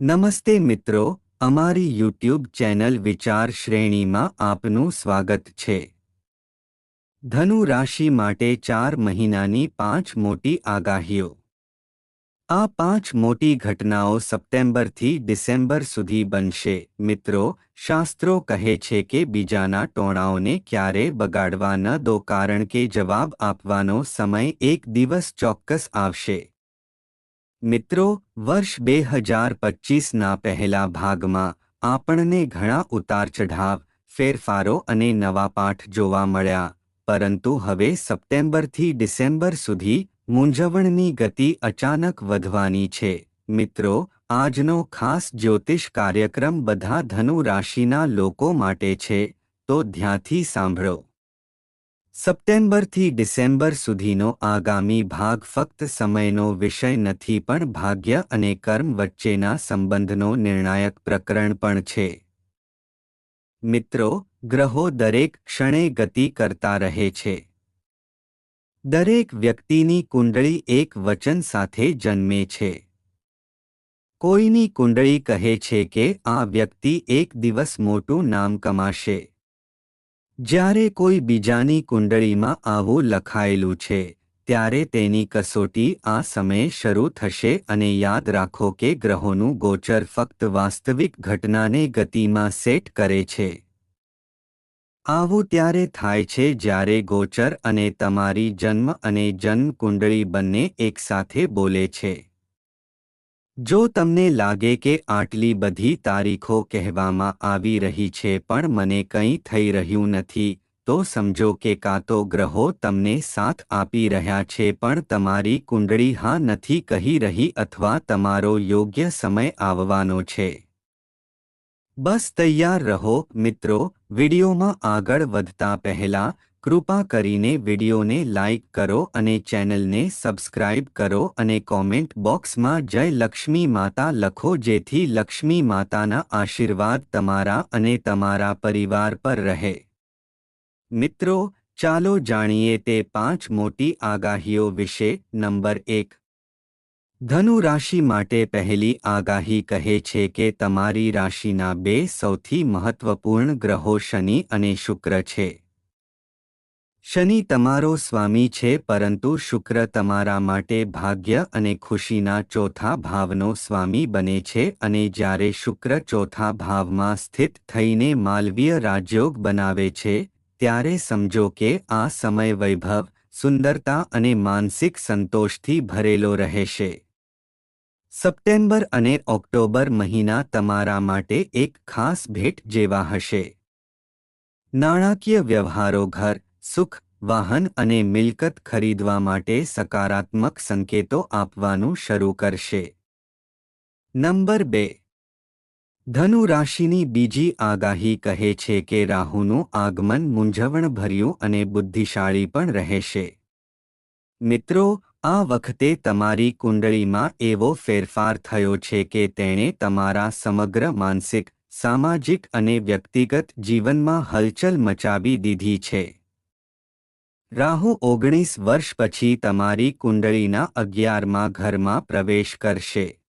નમસ્તે મિત્રો, અમારી યુટ્યુબ ચેનલ વિચાર શ્રેણીમાં આપનું સ્વાગત છે. ધનુ રાશિ માટે ચાર મહિનાની પાંચ મોટી આગાહીઓ. આ પાંચ મોટી ઘટનાઓ સપ્ટેમ્બરથી ડિસેમ્બર સુધી બનશે. મિત્રો, શાસ્ત્રો કહે છે કે બીજાના ટોણાઓને ક્યારે બગાડવા ન દો કારણ કે જવાબ આપવાનો સમય એક દિવસ ચોક્કસ આવશે. મિત્રો, વર્ષ બે હજાર પચીસના પહેલા ભાગમાં આપણને ઘણા ઉતાર ચઢાવ, ફેરફારો અને નવા પાઠ જોવા મળ્યા. પરંતુ હવે સપ્ટેમ્બરથી ડિસેમ્બર સુધી મૂંઝવણની ગતિ અચાનક વધવાની છે. મિત્રો, આજનો ખાસ જ્યોતિષ કાર્યક્રમ બધા ધનુ રાશિના લોકો માટે છે, તો ધ્યાંથી સાંભળો. સપ્ટેમ્બરથી ડિસેમ્બર સુધીનો આગામી ભાગ ફક્ત સમયનો વિષય નથી પણ ભાગ્ય અને કર્મ વચ્ચેના સંબંધનો નિર્ણાયક પ્રકરણ પણ છે. મિત્રો, ગ્રહો દરેક ક્ષણે ગતિ કરતા રહે છે. દરેક વ્યક્તિની કુંડળી એક વચન સાથે જન્મે છે. કોઈની કુંડળી કહે છે કે આ વ્યક્તિ એક દિવસ મોટું નામ કમાશે. જ્યારે કોઈ બીજાની કુંડળીમાં આવું લખાયેલું છે, ત્યારે તેની કસોટી આ સમયે શરૂ થશે અને યાદ રાખો કે ગ્રહોનું ગોચર ફક્ત વાસ્તવિક ઘટનાને ગતિમાં સેટ કરે છે. આવું ત્યારે થાય છે જ્યારે ગોચર અને તમારી જન્મ અને જન્મ કુંડળી બંને એકસાથે બોલે છે. જો તમને લાગે કે આટલી બધી તારીખો કહેવામાં આવી રહી છે પણ મને કંઈ થઈ રહ્યું નથી, તો સમજો કે કાં તો ગ્રહો તમને સાથ આપી રહ્યા છે પણ તમારી કુંડળી હા નથી કહી રહી અથવા તમારો યોગ્ય સમય આવવાનો છે. બસ તૈયાર રહો, મિત્રો, વિડીયોમાં આગળ વધતા પહેલા કૃપા કરીને વિડીયોને લાઇક કરો અને ચેનલને સબસ્ક્રાઇબ કરો અને કોમેન્ટ બોક્સમાં જય લક્ષ્મી માતા લખો જેથી લક્ષ્મી માતાના આશીર્વાદ તમારા અને તમારા પરિવાર પર રહે. મિત્રો, ચાલો જાણીએ તે પાંચ મોટી આગાહીઓ વિશે. નંબર એક. ધનુ રાશિ માટે પહેલી આગાહી કહે છે કે તમારી રાશિના બે સૌથી મહત્વપૂર્ણ ગ્રહો શનિ અને શુક્ર છે. શનિ તમારો સ્વામી છે, પરંતુ શુક્ર તમારા માટે ભાગ્ય અને ખુશીના ચોથા ભાવનો સ્વામી બને છે અને જ્યારે શુક્ર ચોથા ભાવમાં સ્થિત થઈને માલવીય રાજયોગ બનાવે છે, ત્યારે સમજો કે આ સમય વૈભવ, સુંદરતા અને માનસિક સંતોષથી ભરેલો રહેશે. સપ્ટેમ્બર અને ઓક્ટોબર મહિના તમારા માટે એક ખાસ ભેટ જેવા હશે. નાણાકીય વ્યવહારો ઘર સુખ, વાહન અને મિલકત ખરીદવા માટે સકારાત્મક સંકેતો આપવાનું શરૂ કરશે. નંબર બે. ધનુ રાશિની બીજી આગાહી કહે છે કે રાહુનું આગમન મૂંઝવણભર્યું અને બુદ્ધિશાળી પણ રહેશે. મિત્રો, આ વખતે તમારી કુંડળીમાં એવો ફેરફાર થયો છે કે તેણે તમારા સમગ્ર માનસિક, સામાજિક અને વ્યક્તિગત જીવનમાં હલચલ મચાવી દીધી છે. રાહુ ઓગણીસ વર્ષ પછી તમારી કુંડળીના અગિયારમાં ઘરમાં પ્રવેશ કરશે.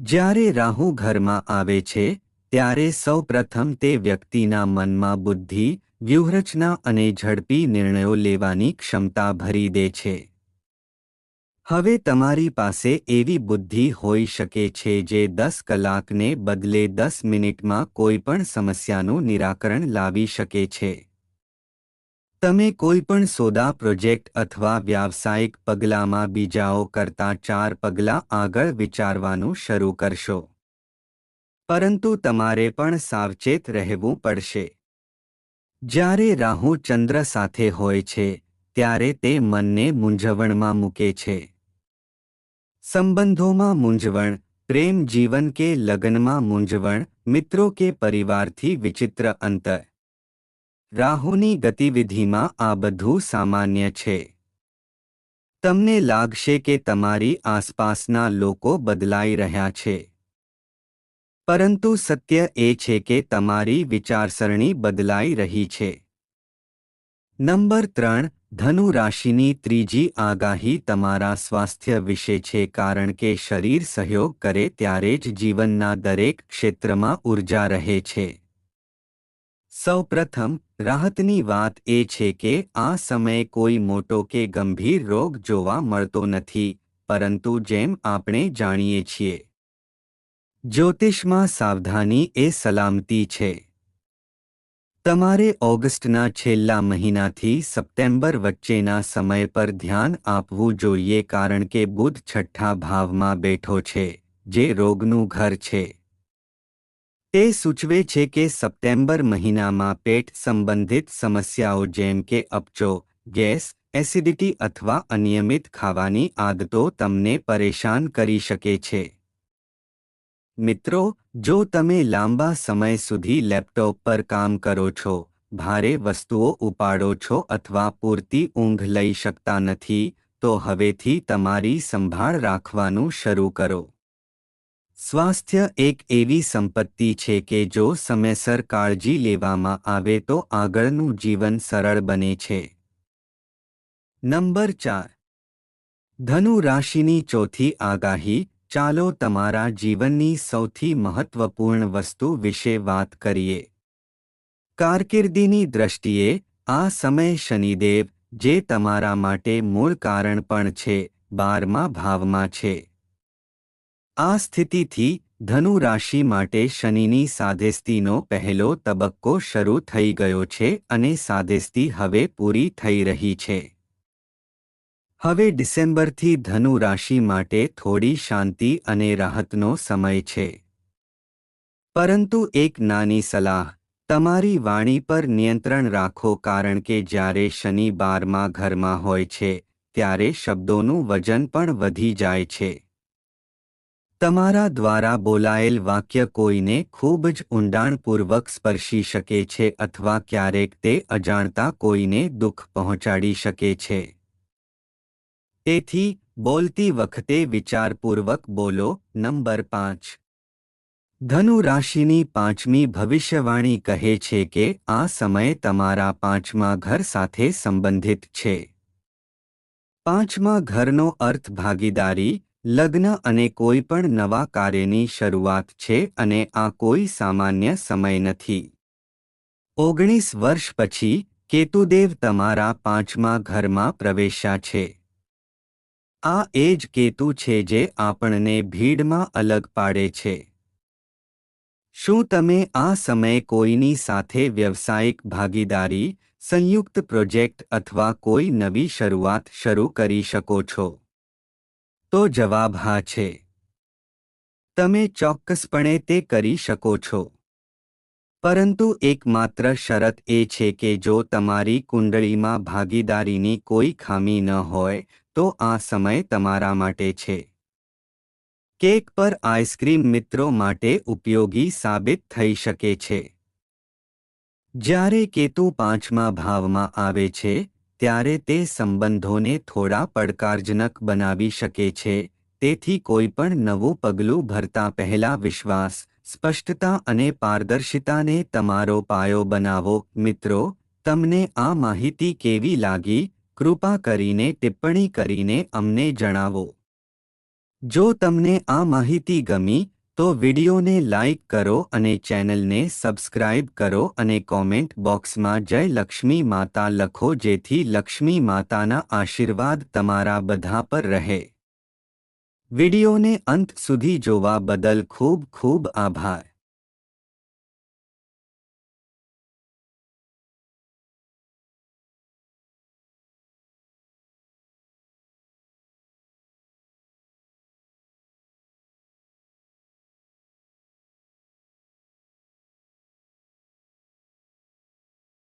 જ્યારે રાહુ ઘરમાં આવે છે, ત્યારે સૌપ્રથમ તે વ્યક્તિના મનમાં બુદ્ધિ, વ્યૂહરચના અને ઝડપી નિર્ણયો લેવાની ક્ષમતા ભરી દે છે. હવે તમારી પાસે એવી બુદ્ધિ હોઈ શકે છે જે દસ કલાકને બદલે દસ મિનિટમાં કોઈપણ સમસ્યાનું નિરાકરણ લાવી શકે છે. તમે કોઈપણ સોદા પ્રોજેક્ટ અથવા વ્યાવસાયિક પગલામાં બીજાઓ કરતાં ચાર પગલાં આગળ વિચારવાનું શરૂ કરશો. પરંતુ તમારે પણ સાવચેત રહેવું પડશે. જ્યારે રાહુ ચંદ્ર સાથે હોય છે, ત્યારે તે મનને મૂંઝવણમાં મૂકે છે. સંબંધોમાં મૂંઝવણ, પ્રેમ જીવન કે લગ્નમાં મૂંઝવણ, મિત્રો કે પરિવારથી વિચિત્ર અંતર. રાહુની ગતિવિધિમાં આ બધું સામાન્ય છે. તમને લાગશે કે તમારી આસપાસના લોકો બદલાઈ રહ્યા છે. પરંતુ સત્ય એ છે કે તમારી વિચારસરણી બદલાઈ રહી છે. નંબર ત્રણ, ધનુ રાશિની ત્રીજી આગાહી તમારા સ્વાસ્થ્ય વિશે છે કારણ કે શરીર સહયોગ કરે ત્યારે જ જીવનના દરેક ક્ષેત્રમાં ઊર્જા રહે છે. સૌપ્રથમ રાહતની વાત એ છે કે આ સમયે કોઈ મોટો કે ગંભીર રોગ જોવા મળતો નથી, પરંતુ જેમ આપણે જાણીએ છીએ. જ્યોતિષમાં સાવધાની એ સલામતી છે. તમારે ઓગસ્ટના છેલ્લા મહિનાથી સપ્ટેમ્બર વચ્ચેના સમય પર ધ્યાન આપવું જોઈએ કારણ કે બુધ છઠ્ઠા ભાવમાં બેઠો છે, જે રોગનું ઘર છે. તે સૂચવે છે કે સપ્ટેમ્બર મહિનામાં પેટ સંબંધિત સમસ્યાઓ જેમ કે અપચો, ગેસ, એસિડિટી અથવા અનિયમિત ખાવાની આદતો તમને પરેશાન કરી શકે છે. મિત્રો, જો તમે લાંબા સમય સુધી લેપટોપ પર કામ કરો છો, ભારે વસ્તુઓ ઉપાડો છો અથવા પૂરતી ઊંઘ લઈ શકતા નથી, તો હવેથી તમારી સંભાળ રાખવાનું શરૂ કરો. સ્વાસ્થ્ય એક એવી સંપત્તિ છે કે જો સમયસર કાળજી લેવામાં આવે તો આગળનું જીવન સરળ બને છે. નંબર ચાર. ધનુ રાશિની ચોથી આગાહી, ચાલો તમારા જીવનની સૌથી મહત્વપૂર્ણ વસ્તુ વિશે વાત કરીએ. કારકિર્દીની દ્રષ્ટિએ, આ સમય શનિદેવ, જે તમારા માટે મૂળ કારણ પણ છે, બારમા ભાવમાં છે. આ સ્થિતિથી ધનુ રાશિ માટે શનિની સાધેસ્તીનો પહેલો તબક્કો શરૂ થઈ ગયો છે અને સાધેસ્તી હવે પૂરી થઈ રહી છે. હવે ડિસેમ્બરથી ધનુ રાશિ માટે થોડી શાંતિ અને રાહતનો સમય છે. પરંતુ એક નાની સલાહ, તમારી વાણી પર નિયંત્રણ રાખો કારણ કે જ્યારે શનિ બારમાં ઘરમાં હોય છે, ત્યારે શબ્દોનું વજન પણ વધી જાય છે. તમારા દ્વારા બોલાયેલ વાક્ય કોઈને ખૂબ જ ઊંડાણપૂર્વક સ્પર્શી શકે છે અથવા ક્યારેક તે અજાણતા કોઈને દુઃખ પહોંચાડી શકે છે. તેથી બોલતી વખતે વિચારપૂર્વક બોલો, નંબર પાંચ. ધનુ રાશિની પાંચમી ભવિષ્યવાણી કહે છે કે, આ સમય તમારા પાંચમા ઘર સાથે સંબંધિત છે. પાંચમા ઘરનો અર્થ ભાગીદારી લગ્ન અને કોઈ પણ નવા કાર્યની શરૂઆત છે અને આ કોઈ સામાન્ય સમય નથી. ઓગણીસ વર્ષ પછી, કેતુદેવ તમારા પાંચમા ઘરમાં પ્રવેશ્યા છે. આ એ જ કેતુ છે જે આપણને ભીડમાં અલગ પાડે છે. શું તમે આ સમયે કોઈની સાથે વ્યવસાયિક ભાગીદારી, સંયુક્ત પ્રોજેક્ટ અથવા કોઈ નવી શરૂઆત શરૂ કરી શકો છો? તો જવાબ હા છે. તમે ચોક્કસપણે તે કરી શકો છો. પરંતુ એકમાત્ર શરત એ છે કે જો તમારી કુંડળીમાં ભાગીદારીની કોઈ ખામી ન હોય, તો આ સમય તમારા માટે છે. કેક પર આઈસ્ક્રીમ મિત્રો માટે ઉપયોગી સાબિત થઈ શકે છે. જ્યારે કેતુ પાંચમા ભાવમાં આવે છે ત્યારે તે સંબંધોને થોડા પડકારજનક બનાવી શકે છે, તેથી કોઈ પણ નવું પગલું ભરતા પહેલા વિશ્વાસ, સ્પષ્ટતા અને પારદર્શિતાને તમારો પાયો બનાવો. મિત્રો, તમને આ માહિતી કેવી લાગી? કૃપા કરીને ટિપ્પણી કરીને અમને જણાવો. જો તમને આ માહિતી ગમી તો વિડિયોને લાઇક કરો અને ચેનલને સબસ્ક્રાઇબ કરો અને કોમેન્ટ બોક્સમાં જય લક્ષ્મી માતા લખો જેથી લક્ષ્મી માતાના આશીર્વાદ તમારા બધા પર રહે. વિડિયોને અંત સુધી જોવા બદલ ખૂબ ખૂબ આભાર.